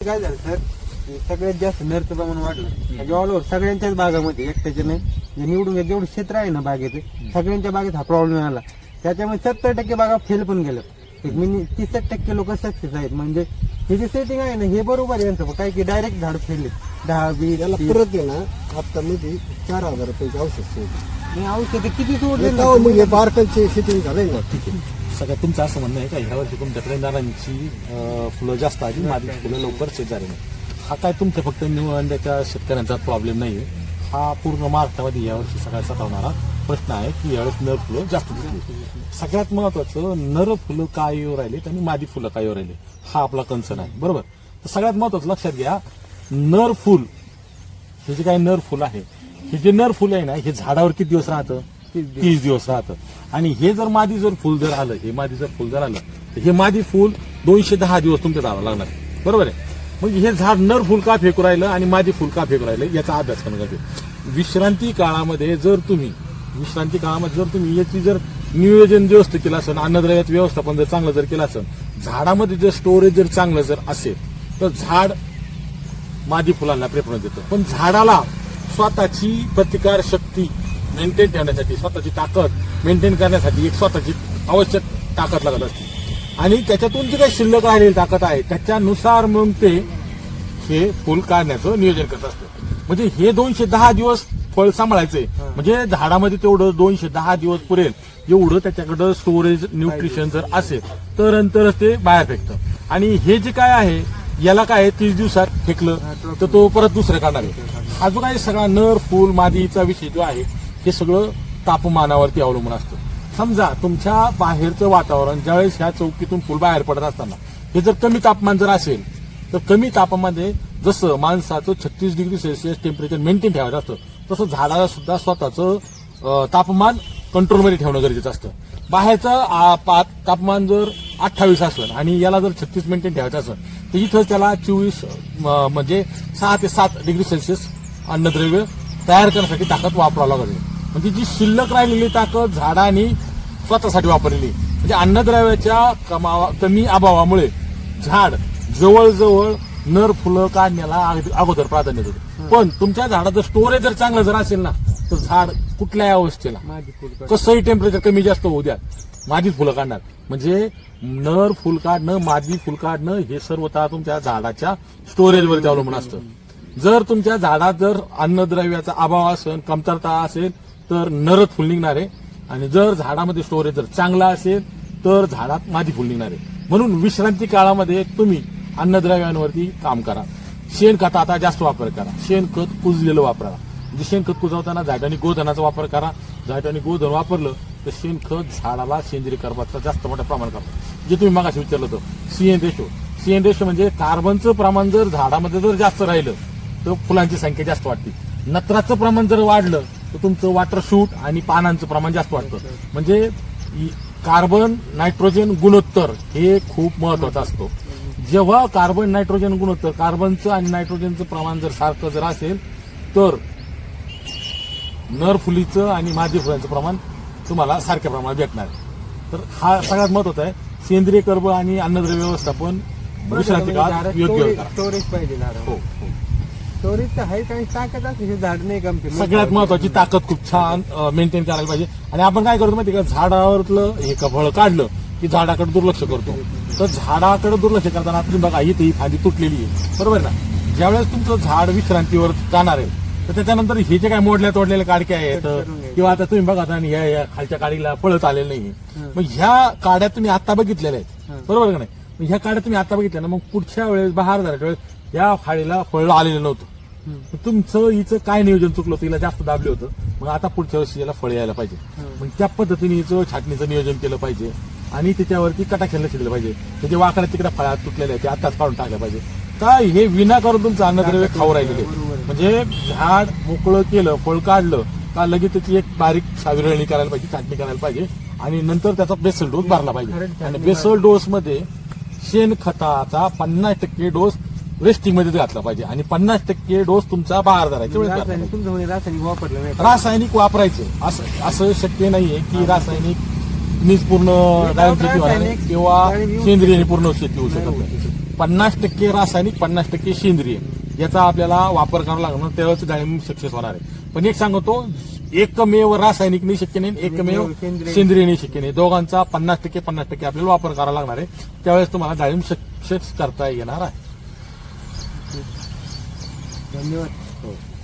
काय झालं सर? की सगळ्यात जास्त नरचं प्रमाण वाढलं म्हणजे ऑल ओव्हर सगळ्यांच्याच बागामध्ये एकट्याचे नाही. जे निवडून घ्या जेवढं क्षेत्र आहे ना बागेचं सगळ्यांच्या बागेत हा प्रॉब्लेम आला. त्याच्यामुळे सत्तर टक्के बागा फेल पण गेलं एक मिनी तीस टक्के लोक सक्सेस आहेत. म्हणजे हे जे सेटिंग आहे ना हे बरोबर आहे यांचं. काही की डायरेक्ट झाड फेलले दहा वीस त्याला. परत आहे ना. आता मध्ये चार हजार रुपयाचे औषध सोडले. औषध किती सोडले मग हे बारकांचे शेटिंग झालंय ना. ठीक आहे. सगळ्यात तुमचं असं म्हणणं आहे का? ह्या वर्षी तुमच्याकडे नारायणची फुलं जास्त आली माझी फुलं लवकर सेट झाली नाही हा काय तुमच्या फक्त निवडण्याच्या शेतकऱ्यांचा प्रॉब्लेम नाही आहे हा पूर्ण महाराष्ट्रामध्ये यावर्षी सगळ्यात सतावणारा प्रश्न आहे की यावेळेस नर फुलं जास्त दिसली. सगळ्यात महत्वाचं नर फुलं काय येऊ राहिलेत आणि मादी फुलं काय येऊ राहिले? हा आपला कन्सर्न आहे. बरोबर? तर सगळ्यात महत्वाचं लक्षात घ्या नर फुल हे जे काही नर फुल आहे हे जे नर फुल आहे ना हे झाडावर किती दिवस राहतं. तीस दिवस. राहतं आणि हे जर मादी जर फुल जर आलं हे मादी जर फुल जर आलं तर हे मादी फुल दोनशे दहा दिवस तुमच्या झाडाला लागणार बरोबर आहे? मग हे झाड नर फुल का फेकू राहिलं आणि मादी फुल का फेकू राहिलं याचा अभ्यास करणं गरजेचं विश्रांती काळामध्ये जर तुम्ही विश्रांती काळामध्ये जर तुम्ही याची जर नियोजन व्यवस्थित केलं असेल अन्नद्रव्यात व्यवस्थापन जर चांगलं जर केलं असेल झाडामध्ये जर स्टोरेज जर चांगलं जर असेल तर झाड मादी फुलांना प्रेफरन्स देतं. पण झाडाला स्वतःची प्रतिकार शक्ती मेंटेन ठेवण्यासाठी स्वतःची ताकद मेंटेन करण्यासाठी एक स्वतःची आवश्यक ताकद लागत असते. आणि त्याच्यातून जी काही शिल्लक राहिलेली ताकद आहे त्याच्यानुसार मग ते हे फुल काढण्याचं नियोजन करत असतं. म्हणजे हे दोनशे दहा दिवस फळ सांभाळायचंय म्हणजे झाडामध्ये तेवढं दोनशे दहा दिवस पुरेल. एवढं त्याच्याकडं स्टोरेज न्यूट्रिशन जर असेल तर नंतरच ते बाहेर फेकतं. आणि हे जे काय आहे याला काय आहे, तीस दिवसात फेकलं तर तो परत दुसरं काढणार आहे. जो काही सगळा नर फुल मादीचा विषय जो आहे हे सगळं तापमानावरती अवलंबून असतं. समजा तुमच्या बाहेरचं वातावरण ज्यावेळेस ह्या चौकीतून फुल बाहेर पडत असताना हे जर कमी तापमान जर असेल तर कमी तापमानामध्ये जसं माणसाचं छत्तीस डिग्री सेल्सिअस टेम्परेचर मेंटेन ठेवायचं असतं तसं झाडाला सुद्धा स्वतःचं तापमान कंट्रोलमध्ये ठेवणं गरजेचं असतं. बाहेरचं आ, पा- तापमान जर अठ्ठावीस असेल आणि याला जर छत्तीस मेंटेन ठेवायचं असेल तर इथं त्याला चोवीस म- म्हणजे सहा ते सात डिग्री सेल्सिअस अन्नद्रव्य तयार करण्यासाठी ताकद वापरावं लागेल. म्हणजे जी शिल्लक राहिलेली ताकद झाडाने स्वतःसाठी वापरलेली म्हणजे अन्नद्रव्याच्या कमावा कमी अभावामुळे झाड जवळजवळ नर फुलं काढण्याला अगदी- अगोदर प्राधान्य देतं पण तुमच्या झाडाचं स्टोरेज जर चांगलं जर असेल ना तर झाड कुठल्याही अवस्थेला. माझी कसंही टेम्परेचर कमी जास्त होऊ द्या मादी फुलं काढणार. म्हणजे नर फुल काढणं मादी फुल काढणं हे सर्वतः तुमच्या झाडाच्या स्टोरेजवरती अवलंबून असतं. जर तुमच्या झाडात जर अन्नद्रव्याचा अभाव असेल कमतरता असेल तर नरच फुल निघणार. आहे आणि जर झाडामध्ये स्टोरेज जर चांगला असेल तर झाडात मादी फुल निघणार. आहे म्हणून विश्रांती काळामध्ये तुम्ही अन्नद्रव्यांवरती काम करा. शेणखत आता जास्त वापर करा. शेणखत कुजलेलं वापरा. म्हणजे शेणखत कुजवताना झाडाने गोधनाचा वापर करा. झाडाने गोधन वापरलं तर शेणखत झाडाला सेंद्रिय कर्माचा जास्त मोठ्या प्रमाणात वापर जे तुम्ही मगाशी विचारलं होतं सीएन रेशो सीएन रेशो म्हणजे कार्बनचं प्रमाण जर झाडामध्ये जर जास्त राहिलं तर फुलांची संख्या जास्त वाढते नत्राचं प्रमाण जर वाढलं तर तुमचं वॉटर शूट आणि पानांचं प्रमाण जास्त वाढतं. म्हणजे कार्बन नायट्रोजन गुणोत्तर हे खूप महत्वाचं असतो. जेव्हा कार्बन नायट्रोजन गुणोत्तर कार्बनचं आणि नायट्रोजनचं प्रमाण जर सारखं जर असेल तर नर फुलीचं आणि मादी फुलांचं प्रमाण तुम्हाला सारख्या प्रमाणात भेटणार. तर हा सगळ्यात महत्त्वाचा आहे. सेंद्रिय कर्ब आणि अन्नद्रव्य व्यवस्थापन विश्रांती काळात योग्य स्टोरेज पाहिजे हो हो. स्टोरेज तर आहे काही ताकद असते हे झाड नाही कमते सगळ्यात महत्वाची ताकद खूप छान मेंटेन करायला पाहिजे. आणि आपण काय करतो माहिती का? झाडावरलं हे फळ काढलं की झाडाकडे दुर्लक्ष करतो. तर झाडाकडे दुर्लक्ष करताना तुम्ही बघा इथे ही फांदी तुटलेली आहे. बरोबर ना? ज्यावेळेस तुमचं झाड विश्रांतीवर जाणार आहे तर त्याच्यानंतर हे जे काय मोडल्या तोडलेल्या काडक्या आहेत. किंवा आता तुम्ही बघा आता आणि ह्या या खालच्या काडीला फळच आलेलं नाही मग ह्या काड्या तुम्ही आता बघितलेल्या आहेत. बरोबर का नाही? ह्या काड्या तुम्ही आता बघितल्या ना मग पुढच्या वेळेस बहार झाल्याच्या वेळेस या खाडीला फळ आलेलं नव्हतं. तुमचं हिचं काय नियोजन चुकलं? होतं हिला जास्त दाबलं होतं. मग आता पुढच्या वर्षी याला फळ यायला पाहिजे. मग त्या पद्धतीने हिचं छाटणीचं नियोजन केलं पाहिजे. आणि त्याच्यावरती कटाखेल लक्ष दिलं पाहिजे. त्याचे वाकड्या तिकडे फळ्यात तुटलेले आहेत ते आताच काढून टाकल्या पाहिजे. काय हे विनाकारण तुमचं अन्नद्रव्य खाऊ राहिलेले म्हणजे झाड मोकळं केलं फळ काढलं का लगेच त्याची एक बारीक साविरळणी करायला पाहिजे छाटणी करायला पाहिजे. आणि नंतर त्याचा बेसल डोस भरला पाहिजे. आणि बेसल डोस मध्ये शेणखताचा पन्नास टक्के डोस वेस्टिंगमध्ये घातला पाहिजे. आणि पन्नास टक्के डोस तुमचा बाहेर. रासायनिक तुमचं म्हणजे रासायनिक वापरलं नाही. रासायनिक वापरायचं. असं असं शक्य नाहीये की रासायनिक नीच पूर्ण डाळिंब शेती होणार नाही रासायनिक किंवा सेंद्रिय पूर्ण शेती होऊ शकत नाही पन्नास टक्के रासायनिक पन्नास टक्के सेंद्रिय. याचा आपल्याला वापर करावा लागणार त्यावेळेस डाळिंब सक्सेस होणार आहे. पण एक सांगतो एकमेव रासायनिक नाही शक्य नाही एकमेव सेंद्रिय. सेंद्रिय. नाही शक्य नाही. दोघांचा पन्नास टक्के पन्नास टक्के आपल्याला वापर करावा लागणार आहे. त्यावेळेस तुम्हाला डाळिंब सक्सेस करता येणार आहे. धन्यवाद. हो.